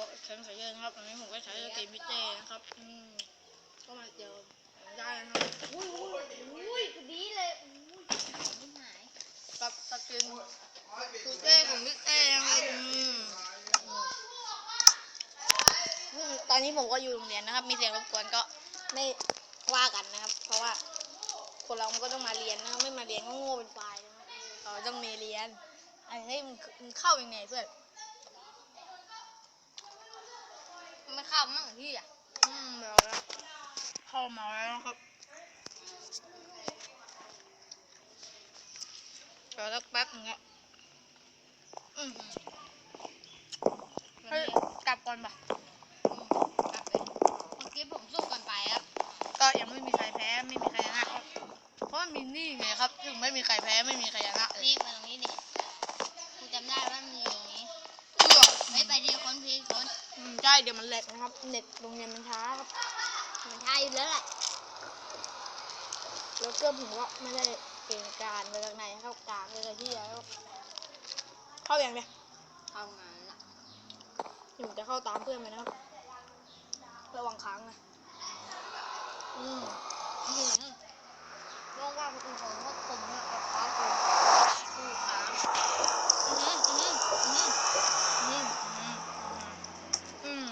ก็แข็งใส่เยอะนะครับอันนี้ผมก็ใช้สตีมพิเต้นะครับอืมก็มาเจอได้นะครับอุ้ยอุ้ยอุ้ยดีเลยอุ้ยไม่หายกับสตรีมพิเต้ของพิเต้นะครับอืมตอนนี้ผมก็อยู่โรงเรียนนะครับ มีเสียงรบกวนก็ไม่ว่ากันนะครับ เพราะว่าคนเรามันก็ต้องมาเรียนนะครับไม่มาเรียนก็โง่เป็นปลายนะครับเราต้องมีเรียนไอ้เฮ้มึงมึงเข้ายังไงเพื่อน ไม่เข้ามั่งพี่อะอืมเดี๋ยวนะเข้ามาแล้วนะครับเดี๋ยวสักแป๊บนึงอะอืมเฮ้ยกลับก่อนปะกลับเลยเมื่อกี้ผมสู้กันไปครับ ก็ยังไม่มีใครแพ้ไม่มีใครชนะครับ เพราะมันมีนี่ไงครับ ถึงไม่มีใครแพ้ไม่มีใครชนะเลย นี่มาตรงนี้ดิกูจำได้ว่ามันอยู่ตรงนี้ เอื้อ ไม่ไปดีคนพีคน อืม ใช่เดี๋ยวมันแหลกนะครับเน็ตโรงเรียนมันช้าครับมันทายอยู่แล้วแหละแล้วเกื้อผมก็ไม่ได้เก่งการไปทางไหนเข้ากลางเลยที่แล้วเข้าอย่างเดียวเข้างานละหนูจะเข้าตามเพื่อนไปนะครับระวังค้างนะอืมอื้อหือโล่งว่าประตูของพวกผมเนี่ยเอาเท้ากูกูขาอื้อหืออื้อหืออื้อหือ อืม อืม อืม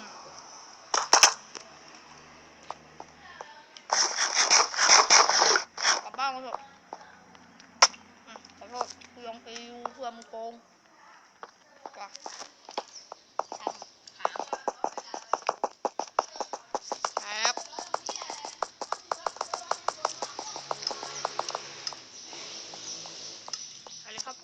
กลับบ้านมาเถอะอะขอโทษกูลงไปดูเพื่อมึงโกงว่ะ ทำขา ครับอะไรครับ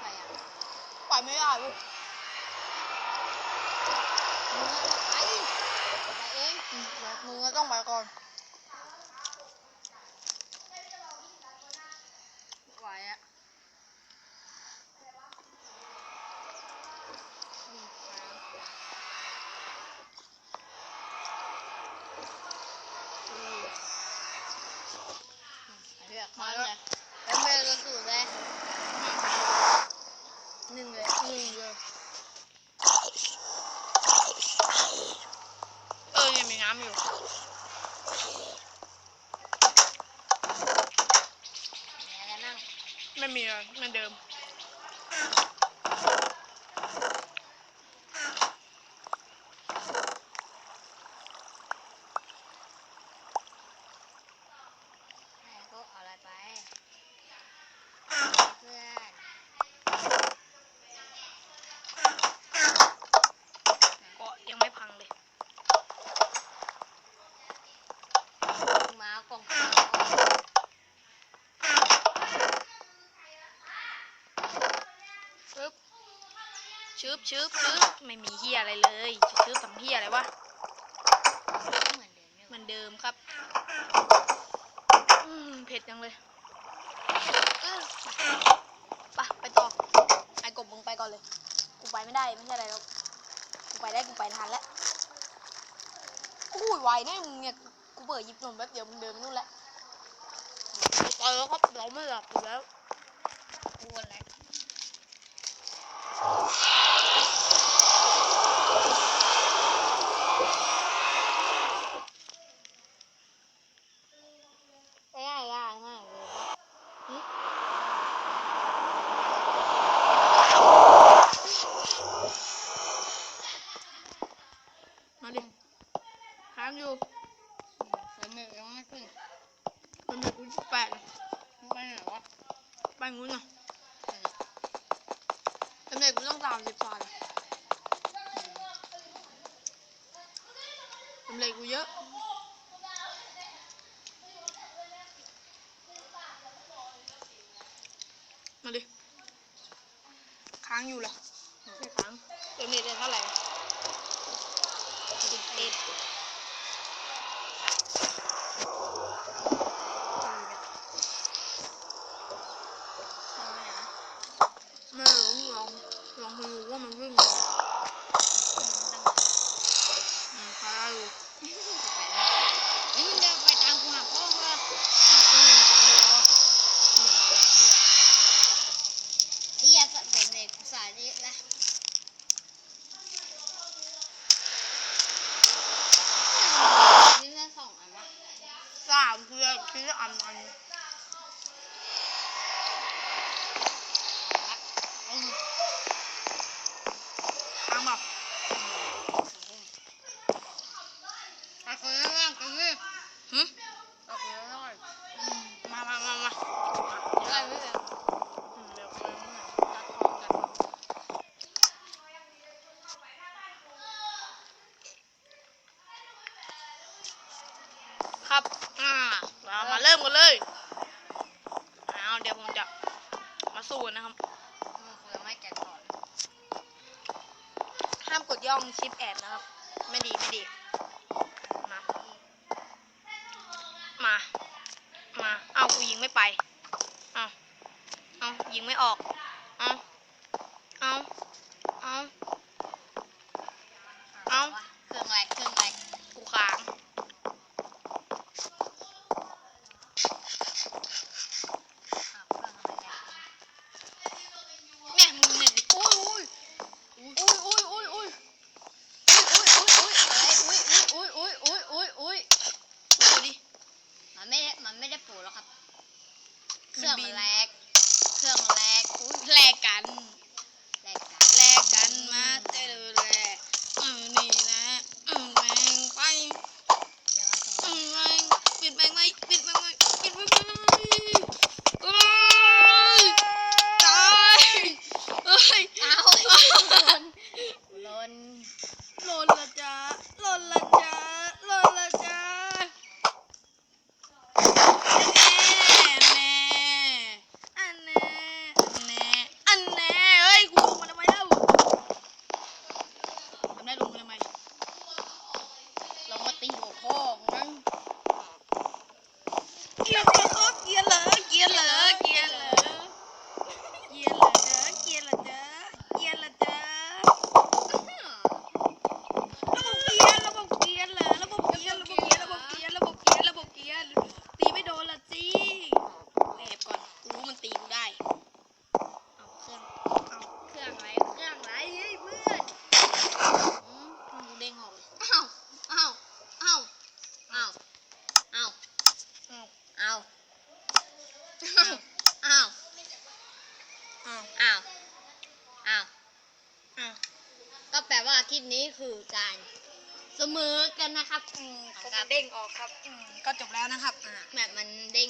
ไปอะ ป ลูกมึงอะไปไปเองอืมมึงก็ต้องไปก่อนไหวอะมาเลยแล้วไม่ก็สูดเลยหนึ่งเลย หนึ่งเลยเออยังมีน้ำอยู่ แล้วนั่ง ไม่มีเหมือนเดิม ให้เขาเอาอะไรไป เพื่อน ก็ยังไม่พังเลย หมากล่องข้าว ปึ๊บ ชืบชืบชืบไม่มีเฮียอะไรเลยจะชืบทำเฮียอะไรวะเหมือนเดิมครับอืมเผ็ดจังเลยไปไปต่อไอ้กบมึงไปก่อนเลย กูไปไม่ได้ไม่ใช่อะไรหรอกกูไปได้กูไปนานแล้วอุ้ยไวแน่มึงเนี่ยกูเปิดยิบนมแป๊บเดียวมึงเดินไปนู่นแล้วไปแล้วครับเราไม่หลับอยู่แล้วกูอะไรง่ายง่ายง่ายเลยหึมาดิค้างอยู่ เดี๋ยวแม่ยังไม่ขึ้น มันมีกูยี่สิบแปดมึงไปไหนวะไปงูนน่ะแต่เด็กกูต้องสามสิบกว่าเลยทำเล็กกูเยอะมาดิค้างอยู่เหรอไม่ใช่ค้างเต็มเน็ตได้เท่าไหร่สิบเอ็ด 吃，俺、嗯、俺。 ริ่มกัเลยเอาเดี๋ยวผมจะมาสู้นะครับห้ามกดย่องชิปแอดนะครับ ไม่ดีไม่ดี มา มา มา เอากูยิงไม่ไป เอาเอายิงไม่ออก เครื่องมันแลกเครื่องมันแลกแลกกัน ลิปนี้คือการเสมอกันนะครับอืมการเด้งออกครับก็จบแล้วนะครับแบบมันเด้ง